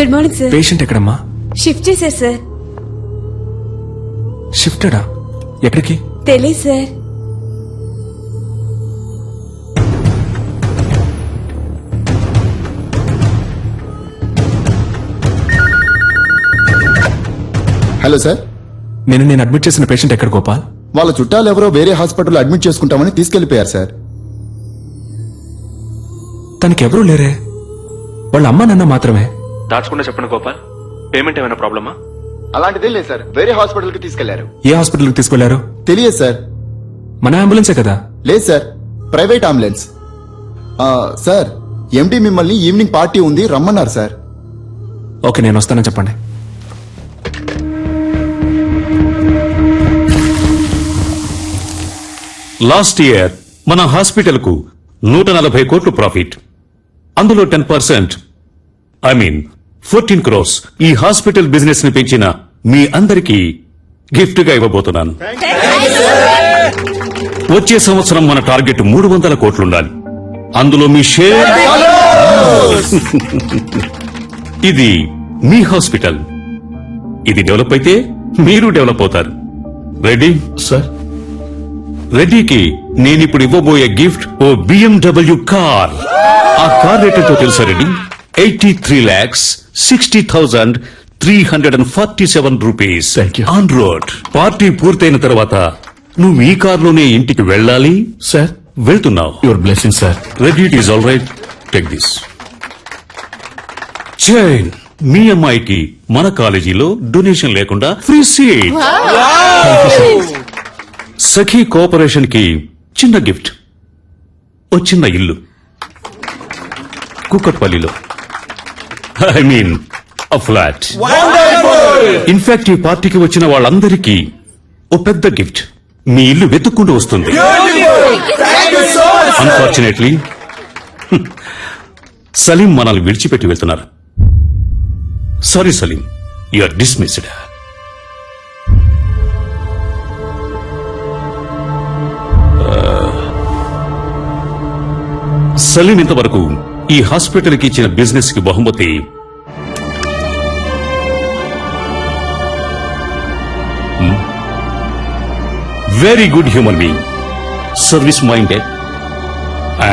Good morning sir patient ఎక్కడమ్మా? Shift చేశారు sir షిఫ్టెడా ఎక్కడికి? తెలియదు సార్ హలో సార్ నేను నేను అడ్మిట్ చేసిన పేషెంట్ ఎక్కడ గోపాల్? వాళ్ళ చుట్టాలు ఎవరో వేరే హాస్పిటల్లో అడ్మిట్ చేసుకుంటామని తీసుకెళ్ళిపోయారు సార్ తనకి ఎవరూ లేరే? వాళ్ళ అమ్మ నాన్న మాత్రమే? దాచకుండా చెప్పండి గోపాల్. పేమెంట్ ఏమైనా ప్రాబ్లమా? అలాంటిదే లేదు సార్. వేరే హాస్పిటల్కి తీసుకెళ్ళారు. ఏ హాస్పిటల్కి తీసుకెళ్ళారు? తెలియదు సార్. మన అంబులెన్సే కదా? లేదు సార్. Private ambulance. ఆ, సార్ ఎండి మిమ్మల్ని ఈవినింగ్ పార్టీ ఉంది రమ్మన్నారు సార్. ఓకే నేను వస్తానని చెప్పండి. లాస్ట్ ఇయర్ మన హాస్పిటల్కు నూట నలభై కోట్లు ప్రాఫిట్. అందులో ten percent I mean fourteen crores ఈ హాస్పిటల్ బిజినెస్ని పెంచిన మీ అందరికీ గిఫ్ట్గా ఇవ్వబోతున్నాను వచ్చే సంవత్సరం మన టార్గెట్ మూడు వందల కోట్లుండాలి. అందులో మీ షేర్ ఇది మీ హాస్పిటల్. ఇది డెవలప్ అయితే మీరు డెవలప్ అవుతారు. Ready sir. రెడ్డికి నేనిప్పుడు ఇవ్వబోయే గిఫ్ట్ ఓ బిఎండబ్ల్యూ కార్. ఆ కార్ రేట్ తెలుసా Reddy? Eighty three lakhs sixty thousand three hundred and forty seven rupees Thank you. On road party పూర్తయిన తర్వాత నువ్వు ఈ కారులోనే ఇంటికి వెళ్ళాలి? సార్ వెళ్తున్నావు. Your blessing sir ready it is all right take this chain మీ అమ్మాయికి మన కాలేజీలో డొనేషన్ లేకుండా ఫ్రీ సీట్ సఖీ కోఆపరేషన్కి చిన్న గిఫ్ట్ ఓ చిన్న ఇల్లు. కుక్కట్పల్లిలో. I mean flat in fact ఈ పార్టీకి వచ్చిన వాళ్ళందరికీ ఓ పెద్ద గిఫ్ట్. మీ ఇల్లు వెతుక్కుంటూ వస్తుంది. అన్ఫార్చునేట్లీ సలీం మనల్ని విడిచిపెట్టి వెళ్తున్నారు. Sorry Salim you are dismissed Salim ఇంతవరకు ఈ హాస్పిటల్కి ఇచ్చిన బిజినెస్కి బహుమతి very good human being service minded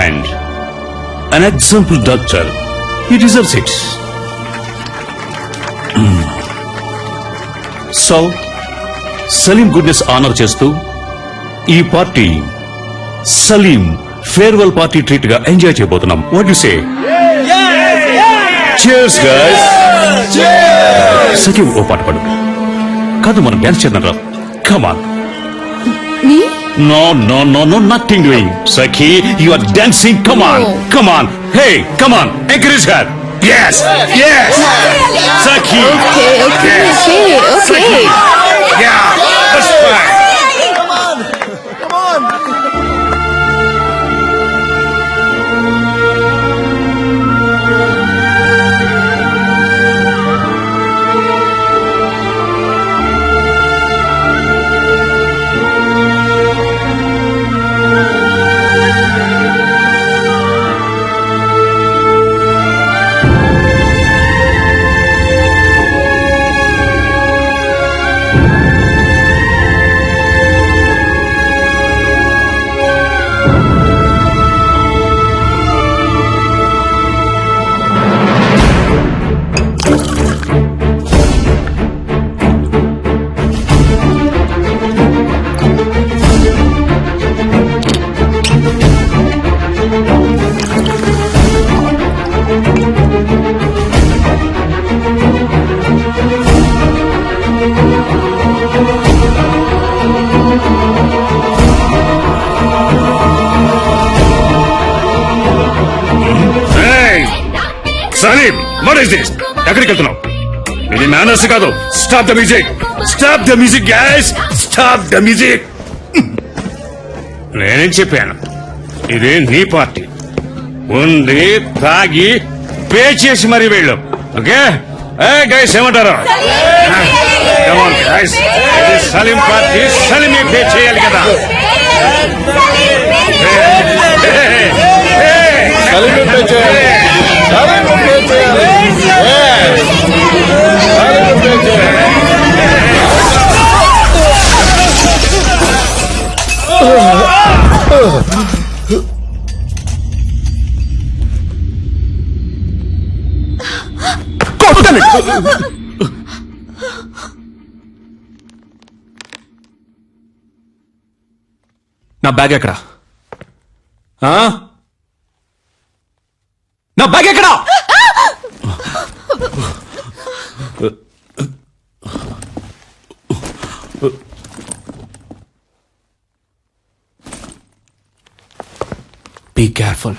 and an example doctor He deserves it so Salim goodness honour చేస్తూ ఈ పార్టీ సలీం ఫేర్వెల్ పార్టీ ట్రీట్గా ఎంజాయ్ చేయబోతున్నాం what you say cheers guys Salim ఓ పాట పాడు కాదు మనం డాన్స్ చేద్దాం రా కమాన్ మీ No, no, no, no, nothing doing. Sakhi, you are dancing. Come on, No. come on. Hey, come on. Encourage her. Yes, yes. Sakhi. Okay okay Yes. Okay okay Yeah, that's fine. Salim, what is this? ఎక్కడికి వెళ్తున్నావు ఇది manners కాదు stop the music stop the music guys stop the music నేనేం చెప్పాను ఇది నీ party ఉంది తాగి పే చేసి మరీ వెళ్ళు ఓకే ఏ గైస్ ఏమంటారు. ఇది సలీం పార్టీ సలీమే పే చేయాలి కదా. సలీమే pay చేయాలి. నా బ్యాగ్ ఎక్కడా? నా బ్యాగ్ ఎక్కడా బీ కేర్ఫుల్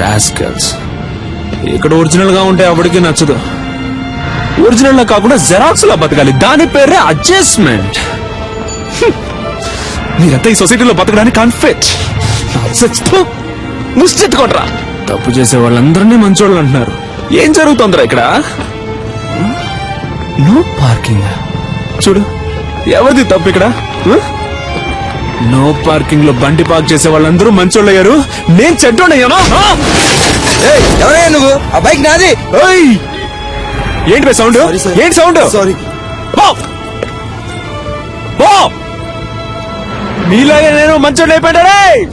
రాస్కల్స్ ఇక్కడ ఒరిజినల్గా ఉంటే ఎవరికి నచ్చదు. ఒరిజినల్ లా కాకుండా జెరాక్స్ లా బతకాలి. దాని పేరే అడ్జస్ట్మెంట్. మీరంతా ఈ సొసైటీలో బతకడానికి అన్ఫిట్ ముష్టెట్టుకోట్రా తప్పు చేసే వాళ్ళందరినీ మంచోళ్ళు అంటున్నారు. ఏం జరుగుతుందిరా ఇక్కడ? నో పార్కింగ్ చూడు ఎవరిది తప్పు ఇక్కడ? నో పార్కింగ్లో బండి పార్క్ చేసే వాళ్ళందరూ మంచోళ్ళు అయ్యారు. నేను చెడ్డోడయ్యాను ఎవరయ్యా నువ్వు? ఆ బైక్ నాది. ఏంటి బే సౌండ్. ఏంటి సౌండ్? సారీ! మీలాగే నేను మంచోడు అయిపోయాడే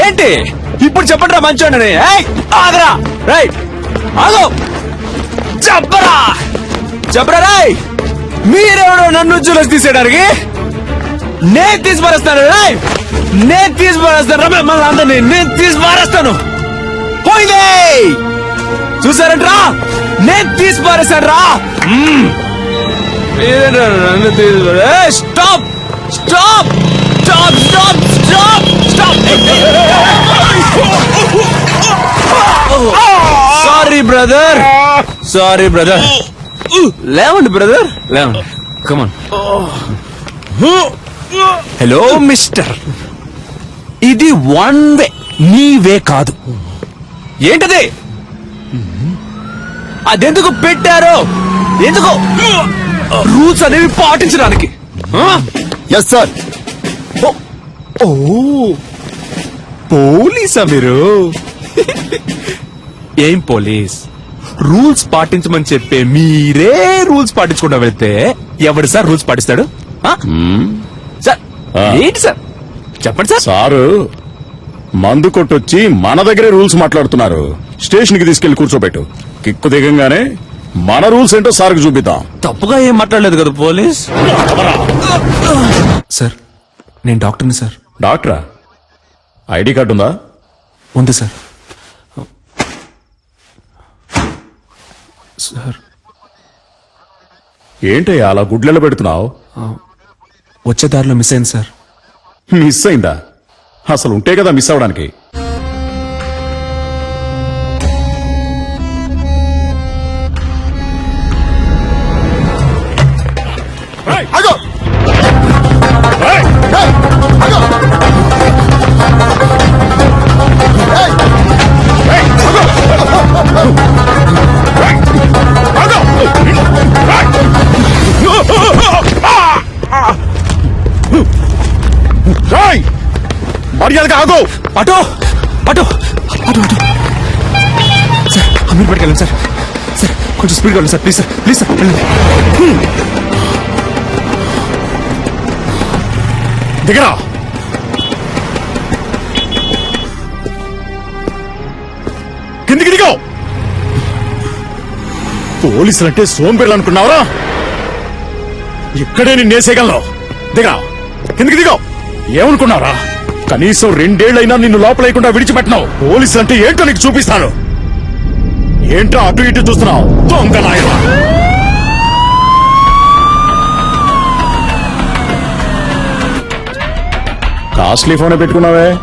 ఏంటి? ఇప్పుడు చెప్పండిరా మంచోడని. ఏయ్, ఆగరా. రైట్ ఆగు. చెప్పరా. చెప్పరా రాయ్. మీరెవడో నన్ను చూసి తీసేయడానికి? నేను తీసి పారేస్తాను రాయ్! నేను తీసి పారేస్తాను రమ్య మళ్ళీ అందరినీ. నేను తీసి పారేస్తాను పోయిందే చూసారంట్రా నేను తీసి పారేశాను రా నన్ను తీసి stop! Stop! Stop stop stop! Stop! Sorry brother. Sorry brother. లేవండి బ్రదర్. లేవండి. కమాన్ హలో మిస్టర్ ఇది వన్ వే నీ వే కాదు. ఏంటది? అదెందుకు పెట్టారు? ఎందుకు? రూల్స్ అనేవి పాటించడానికి? ఎస్ సార్ ఓ పోలీసా మీరు? ఏం పోలీస్? రూల్స్ పాటించమని చెప్పే మీరే రూల్స్ పాటించకుండా వెళ్తే ఎవడు సార్ రూల్స్ పాటిస్తాడు? ఏంటి సార్? చెప్పండి సార్. సారు మందు కొట్టొచ్చి మన దగ్గరే రూల్స్ మాట్లాడుతున్నారు. స్టేషన్కి తీసుకెళ్ళి కూర్చోబెట్టు. కిక్కు దిగంగానే మన రూల్స్ ఏంటో సార్కి చూపిద్దాం. తప్పుగా ఏం మాట్లాడలేదు కదా పోలీస్? సార్ నేను డాక్టర్ని సార్. డాక్టరా? ఐడి కార్డు ఉందా? ఉంది సార్. సార్. ఏంటయ్యా అలా గుడ్లెల పెడుతున్నావు వచ్చే దారిలో మిస్ అయింది సార్. మిస్ అయిందా? అసలు ఉంటే కదా మిస్ అవడానికి మర్యాదగా ఆగు. అటు అటు అటు అటు సార్ అమీర్ పట్టుకెళ్ళండి సార్. సార్ కొంచెం స్పీడ్గా వెళ్ళండి sir. Please sir please sir వెళ్ళండి. దిగరా కిందికి దిగో. పోలీసులంటే సోంబేర్లు అనుకున్నావరా? ఇక్కడే నిన్నేసేయగలను దిగా కిందికి దిగో. ఏమనుకున్నావరా? కనీసం రెండేళ్ళైనా నిన్ను లోపలేయకుండా విడిచిపెట్టినావు. పోలీసులు అంటే ఏంటో నీకు చూపిస్తాను. ఏంటో అటు ఇటు చూస్తున్నావు. దొంగ నాయనా. కాస్ట్లీ ఫోనే పెట్టుకున్నావే?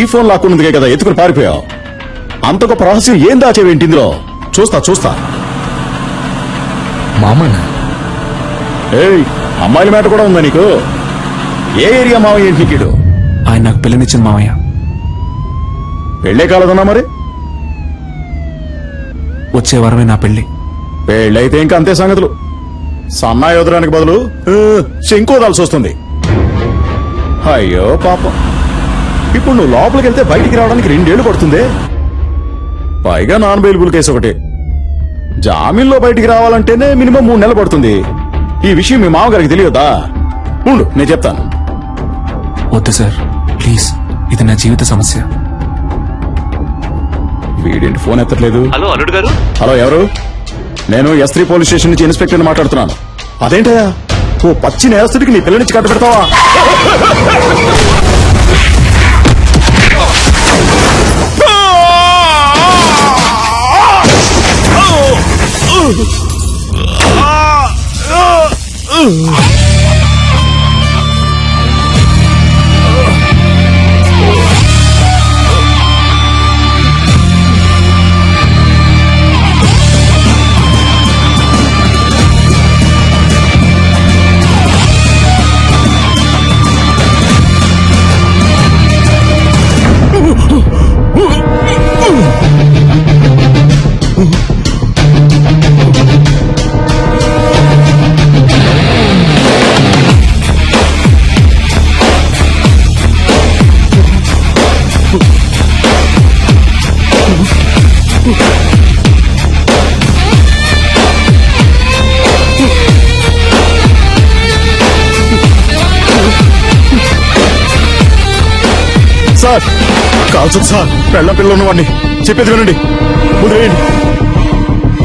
ఈ ఫోన్ లాక్కున్నందుకే కదా ఎత్తుకుని పారిపోయావు. అంత గొప్ప రహస్యం ఏం దాచేవేంటి ఇందులో? చూస్తా చూస్తా. మామనా? ఏయ్ అమ్మాయిల మాట కూడా ఉందా నీకు? ఏ ఏరియా మావయ్య ఏంటి నీకిడు ఆయన నాకు పిల్లనిచ్చిన మావయ్య పెళ్ళే కాలదన్నా మరి? వచ్చే వారమే నా పెళ్ళి పెళ్ళైతే ఇంకా అంతే సంగతులు. సన్నాయి వదలడానికి బదులు వదాల్సి వస్తుంది. అయ్యో పాపం. ఇప్పుడు నువ్వు లోపలికి వెళ్తే బయటికి రావడానికి రెండేళ్ళు పడుతుంది? పైగా నాన్ బెయిలబుల్ కేసు ఒకటి. జామీన్లో బయటికి రావాలంటేనే మినిమం మూడు నెలలు పడుతుంది. ఈ విషయం మీ మామగారికి తెలియదా? ఉండు నేను చెప్తాను. వద్దు సార్. ప్లీజ్ ఇది నా జీవిత సమస్య. వీడేంటి ఫోన్ ఎత్తట్లేదు? హలో అల్లుడు గారు. హలో ఎవరు? నేను ఎస్ త్రీ పోలీస్ స్టేషన్ నుంచి ఇన్స్పెక్టర్ మాట్లాడుతున్నాను. అదేంటయ్యా? ఓ పచ్చి నేరస్తుడికి నీ పిల్లనిచ్చి కట్ట పెడతావా? సార్ కాల్చదు సార్. పెళ్ళ పిల్లలు ఉన్నవాడిని. చెప్పేది వినండి. ముందు వేయండి.